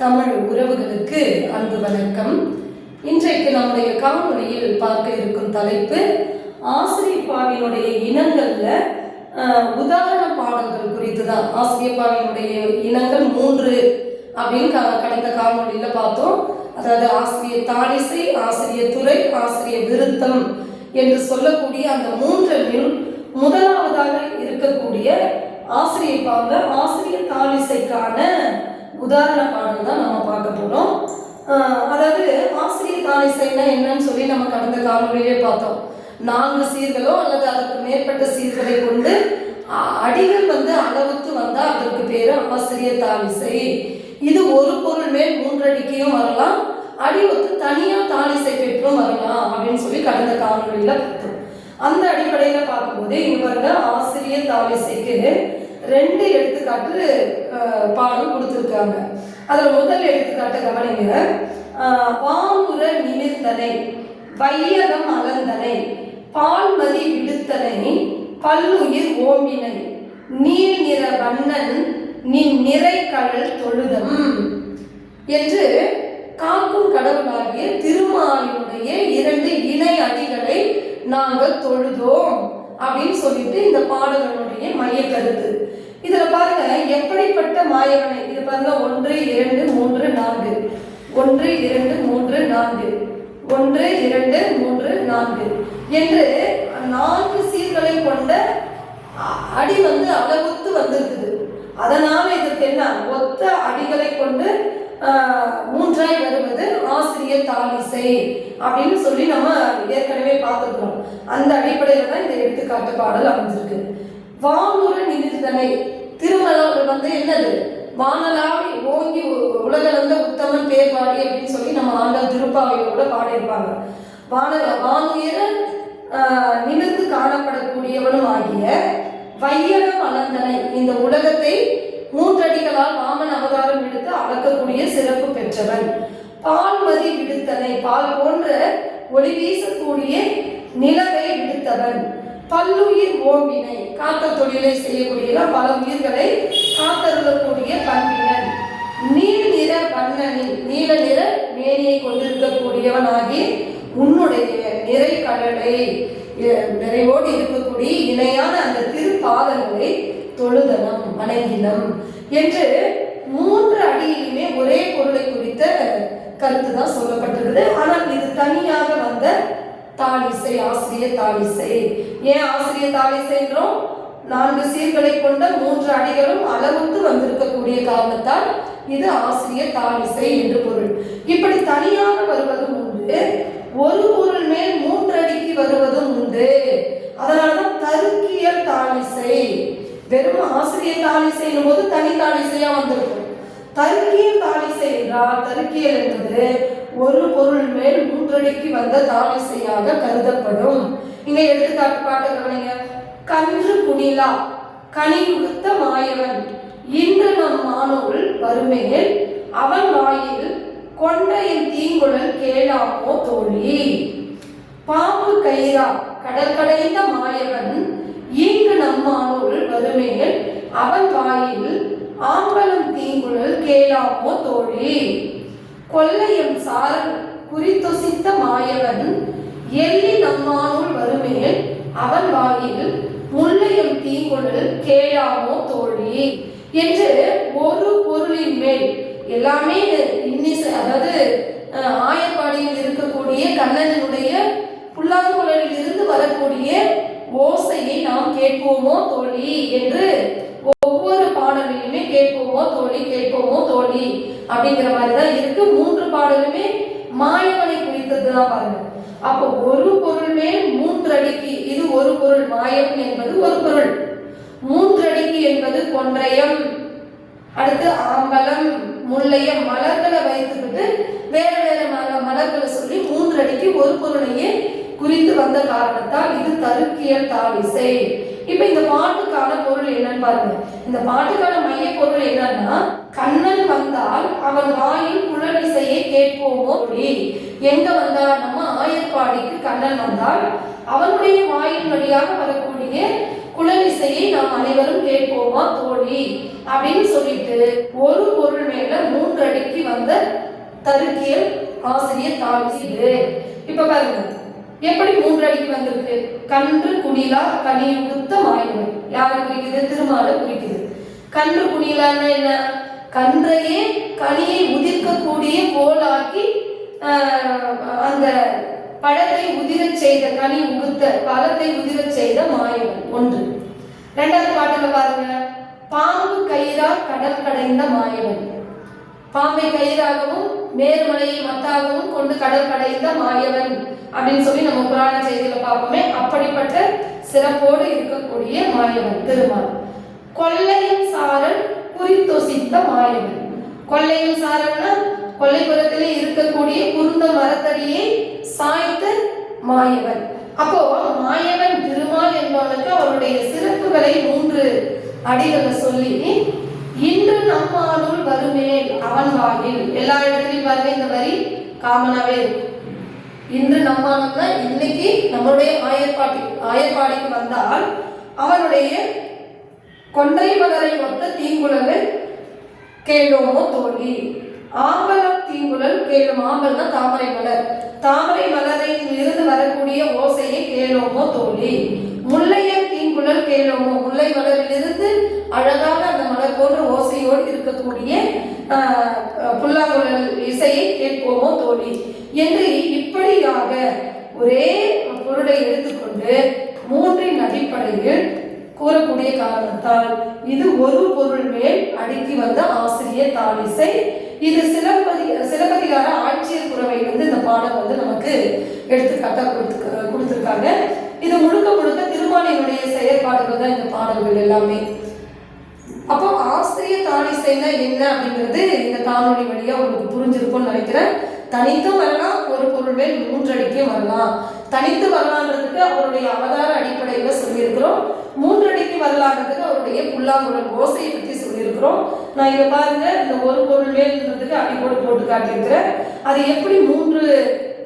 தமிழ் உறவுகளுக்கு அன்பு வணக்கம். இன்றைக்கு நம்முடைய காணொலியில் பார்க்க இருக்கும் தலைப்பு ஆசிரியப்பாவினுடைய இனங்கள்ல உதாரண பாடல்கள் குறித்து தான் ஆசிரியப்பாவினுடைய இனங்கள் மூன்று அப்படின்னு க- கடந்த காணொலியில பார்த்தோம். அதாவது ஆசிரியர் தாலிசை ஆசிரியர் துறை ஆசிரியர் விருத்தம் என்று சொல்லக்கூடிய அந்த மூன்றில் முதலாவதாக இருக்கக்கூடிய ஆசிரியர் பாவல ஆசிரியர் தாலிசைக்கான உதாரண பாடம் தான் நம்ம பார்க்க போகிறோம் அதாவது ஆசிரியர் தாலிசைனா என்னன்னு சொல்லி நம்ம கடந்த காணொலியிலே பார்த்தோம். நான்கு சீர்களோ அல்லது அதற்கு மேற்பட்ட சீர்களை கொண்டு அ- அடிகள் வந்து அளவுத்து வந்தால் அதற்கு பேர் ஆசிரியர் தாலிசை இது ஒரு பொருள் மேல் மூன்றடிக்கையும் வரலாம். அடி ஒத்து தனியாக தாலிசை பெற்றும் வரலாம் அப்படின்னு சொல்லி கடந்த காணொலியில பார்த்தோம். அந்த அடிப்படையில் பார்க்கும்போது இங்க பாருங்க ஆசிரியர் தாலிசைக்கு ரெண்டு எடுத்துக்காட்டு அஹ், பாடம் கொடுத்துருக்காங்க. அதில் முதல் எடுத்துக்காட்டு கவனிங்க. அஹ், வானுர நிமிர்ந்தனை வையகம் அலந்தனை பால்மதி விடுத்தனை பல்லுயிர் ஓம்பினை நீல் நிற வண்ணன் நின் நிறை கடல் தொழுதம் என்று காக்கும் கடவுளாகிய திருமாலினுடைய இரண்டு இணை அடிகளை நாங்கள் தொழுதோம். அப்படின்னு சொல்லிட்டு இந்த பாடல்களுடைய மைய கருத்து இதுல பாருங்க எப்படிப்பட்ட மாயவனை? இது பாருங்க ஒன்று இரண்டு மூன்று நான்கு. ஒன்று இரண்டு மூன்று நான்கு. ஒன்று இரண்டு மூன்று நான்கு. என்று நான்கு சீர்களை கொண்ட அ- அடி வந்து அளவுத்து வந்திருக்குது. அதனால இதற்கு என்ன? ஒத்த அடிகளை கொண்டு மூன்றாய் வருவது ஆசிரியர் தாலிசை. அப்படின்னு சொல்லி நம்ம ஏற்கனவே பார்த்துருக்கோம் அந்த அடிப்படையில் தான் இந்த எடுத்துக்காட்டு பாடல் அமைஞ்சிருக்கு. வானூர நிதித்தனை திருமலம் வந்து என்னது? வானலாவி ஓங்கி உ- உலகளந்த உத்தமன் பேர் பாடி அப்படின்னு சொல்லி நம்ம ஆண்டாள் திருப்பாவையோட கூட பாடியிருப்பாங்க. வான வானுயர நிமிர்ந்து காணப்படக்கூடியவனும் ஆகிய வையகம் அனந்தனை இந்த உலகத்தை மூன்றடிகளால் வாமன் அவதாரம் எடுத்து அளக்கக்கூடிய சிறப்பு பெற்றவன். பால்மதி விடுத்தனை பால் போன்ற ஒளி வீசக்கூடிய நிலவை விடுத்தவன். பல்லுயிர் ஓம்பினை காத்த தொழிலை செய்யக்கூடிய பல உயிர்களை காத்தருளக்கூடிய பண்பினன். நீல் நிற வண்ணனின் நீல நிற மேனியை கொண்டிருக்கக்கூடியவனாகி உன்னுடைய நிறை கடலை நிறைவோடு இருக்கக்கூடிய இணையான அந்த திருப்பாதங்களை தொழுதனம் வணங்கினம். என்று மூன்று அடியிலுமே ஒரே பொருளை குறித்த கருத்து தான் சொல்லப்பட்டிருக்குது. ஆனால் இது தனியாக வந்த தாலிசை ஆசிரியர் தாலிசை. ஏன் ஆசிரியர் தாலிசைன்றோம் நான்கு சீர்களை கொண்ட மூன்று அடிகளும் அளவுக்கு வந்திருக்கக்கூடிய காரணத்தால் இது ஆசிரியர் தாலிசை என்று பொருள். இப்படி தனியாக வருவதும் உண்டு. ஒரு பொருள் மேல் மூன்று அடிக்கு வருவதும் உண்டு. அதனாலதான் தருக்கியல் தாலிசை. வெறும் ஆசிரியர் தாலிசைன்னும் போது தனி தாலிசையா வந்திருக்கும். தருக்கியல் தாலிசை என்றால் தருக்கியல் என்பது ஒரு பொருள் மேல் மூன்றடிக்கு வந்த தாலிசையாக கருதப்படும். இங்க எடுத்துக்காட்டு பாட்டு கவனிங்க. கன்று குணிலா கனி கொடுத்த மாயவன் இன்று நம் மானோல் வறுமையில் அவன் வாயில் கொன்றையின் தீங்குழல் கேளாமோ தோழி. பாம்பு கயிறா கடற்கடைந்த மாயவன் ஈங்கு நம்மானுள் வறுமையில் அவன் வாயில் ஆம்பலம் தீங்குழல் கேளாமோ தோழி? கொள்ளையம் சாரல் குறித்தொசித்த மாயவன் எள்ளி நம்மானுள் வருமேல் அவன் வாயில் முல்லையம் தீங்குழல் கேளாமோ தோழி? என்று ஒரு பொருளின் மேல் எல்லாமே இன்னிச அதாவது ஆயப்பாடியில் இருக்கக்கூடிய கண்ணனினுடைய புல்லாங்குழலில் இருந்து வரக்கூடிய ஓசையை நாம் கேட்போமோ தோழி? என்று ஒவ்வொரு பாடலிலுமே கேட்போமோ தோழி கேட்போமோ தோழி அப்படிங்கிற மாதிரி தான் இருக்கு. மூன்று பாடலுமே மாயவனை குறித்தது தான் பாருங்க. அப்போ ஒரு பொருள் மேல் மூன்று அடிக்கு இது ஒரு பொருள் மாயம் என்பது ஒரு பொருள். மூன்று அடிக்கு என்பது கொன்றையம் அடுத்து ஆம்பலம் முல்லையம் மலர்களை வைத்துக்கிட்டு வேற வேற மல மலர்களை சொல்லி மூன்று அடிக்கு ஒரு பொருளையே குறித்து வந்த காரணத்தால் இது தருக்கியல் தாவிசை. இப்ப இந்த பாட்டுக்கான பொருள் என்னன்னு பாருங்க. இந்த பாட்டுக்கான மைய பொருள் என்னன்னா கண்ணன் வந்தால் அவன் வாயில் குழலிசையை கேட்போமோ அப்படி. எங்க வந்தால்? நம்ம ஆயர்பாடிக்கு கண்ணன் வந்தால் அவனுடைய வாயின் வழியாக வரக்கூடிய குழல் இசையை நாம் அனைவரும் கேட்போமா தோழி? அப்படின்னு சொல்லிட்டு ஒரு பொருள் மேல மூன்று அடிக்கு வந்த தருக்கியல் ஆசிரியர் தாவிசீடு இப்ப பாருங்க. எப்படி மூன்று அடிக்கு வந்திருக்கு? கன்று குடிலா கனியுகுத்த மாயவன் யாரை குறிக்குது? திருமாலை குறிக்குது. கன்று குடிலான்னா என்ன? கன்றையே கனியை உதிர்க்கக்கூடிய கோலாக்கி அந்த பழத்தை உதிரச் செய்த கனி உகுத்த பழத்தை உதிரச் செய்த மாயவன் ஒன்று. ரெண்டாவது பாட்டுல பாருங்க. பாம்பு கயிறா கடல் கடைந்த மாயவன். பாம்பை கயிறாகவும் மேர்மலையை மத்தாகவும் கொண்டு கடல் கடைந்த மாயவன் அப்படின்னு சொல்லி நம்ம புராண செய்தியில பார்ப்போமே. அப்படிப்பட்ட சிறப்போடு இருக்கக்கூடிய மாயவன் திருமால் கொள்ளையும் சாரன் குறித்தொசித்த மாயவன். கொள்ளையும் சாரன்னா கொல்லைப்புறத்திலே இருக்கக்கூடிய குருந்த மரத்தடியை சாய்த்த மாயவன். அப்போ மாயவன் திருமால் என்பவனுக்கு அவருடைய சிறப்புகளை மூன்று அடிகளை சொல்லி இன்று நம்மானுள் வருமேல் அவன் வாயில். எல்லா இடத்துலையும் பாருங்க இந்த மாதிரி காமனாவே இருக்கு. இன்று நம்மானம்னா இன்னைக்கு நம்மளுடைய ஆயர்பாட்டி ஆயர்பாடிக்கு வந்தால் அவனுடைய கொன்றை மலரை ஒத்த தீங்குழலை கேளோமோ தோழி ஆம்பலம் தீங்குழல் கேளும் ஆம்பல்னா தாமரை மலர். தாமரை மலரில் இருந்து வரக்கூடிய ஓசையை கேளோமோ தோழி முல்லையன் தீங்குழல் கேளோமோ? முல்லை மலரிலிருந்து அழகாக போன்ற ஓசையோடு இருக்கக்கூடிய புல்லாங்குழல் இசையை கேட்போமோ தோழி? என்று இப்படியாக ஒரே பொருளை எடுத்துக்கொண்டு மூன்றின் அடிப்படையில் கூறக்கூடிய காரணத்தால் இது ஒரு பொருள் மேல் அடுக்கி வந்த ஆசிரியர் தாலிசை இது சிலப்பதி சிலப்பதிகார ஆட்சியர் குறவையிலிருந்து இந்த பாடம் வந்து நமக்கு எடுத்துக்காட்டாக கொடுத்து கொடுத்துருக்காங்க. இது முழுக்க முழுக்க திருமாலினுடைய செயற்பாடுகள் தான் இந்த பாடல்கள் எல்லாமே. அப்போ ஆசிரியர் தாலிசைனா என்ன அப்படிங்கிறது இந்த காணொலி வழியா உங்களுக்கு புரிஞ்சிருக்கும்னு நினைக்கிறேன். தனித்தும் வரலாம் ஒரு பொருள் மேல் மூன்றடிக்கும் வரலாம். தனித்து வரலான்றதுக்கு அவருடைய அவதார அடிப்படையில் சொல்லியிருக்கிறோம். மூன்றடிக்கு வரலான்றதுக்கு அவருடைய புல்லாங்குழல் ஓசையை பற்றி சொல்லியிருக்கிறோம். நான் இதை பாருங்க இந்த ஒரு பொருள் மேல்ன்றதுக்கு அடிக்கோடு போட்டு காட்டியிருக்கிறேன். அது எப்படி மூன்று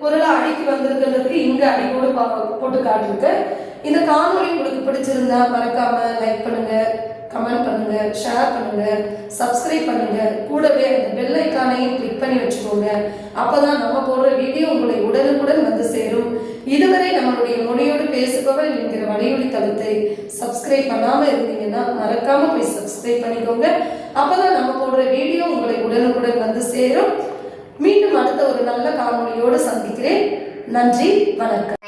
பொருளை அடிக்கி வந்திருக்குன்றதுக்கு இங்க அடிக்கோடு பா- போட்டு காட்டியிருக்கேன். இந்த காணொலி உங்களுக்கு பிடிச்சிருந்தா மறக்காம லைக் பண்ணுங்க. கமெண்ட் பண்ணுங்க ஷேர் பண்ணுங்க சப்ஸ்கிரைப் பண்ணுங்க. கூடவே அந்த பெல் ஐக்கானையும் கிளிக் பண்ணி வச்சுக்கோங்க. அப்பதான் நம்ம போடுற வீடியோ உங்களை உடனுக்குடன் வந்து சேரும். இதுவரை நம்மளுடைய மொழியோடு பேசுபவர் என்கிற வலியுறுத்தி தளத்தை சப்ஸ்கிரைப் பண்ணாம இருந்தீங்கன்னா மறக்காம போய் சப்ஸ்கிரைப் பண்ணிக்கோங்க. அப்பதான் நம்ம போடுற வீடியோ உங்களை உடனுக்குடன் வந்து சேரும். மீண்டும் அடுத்த ஒரு நல்ல காணொலியோடு சந்திக்கிறேன். நன்றி வணக்கம்.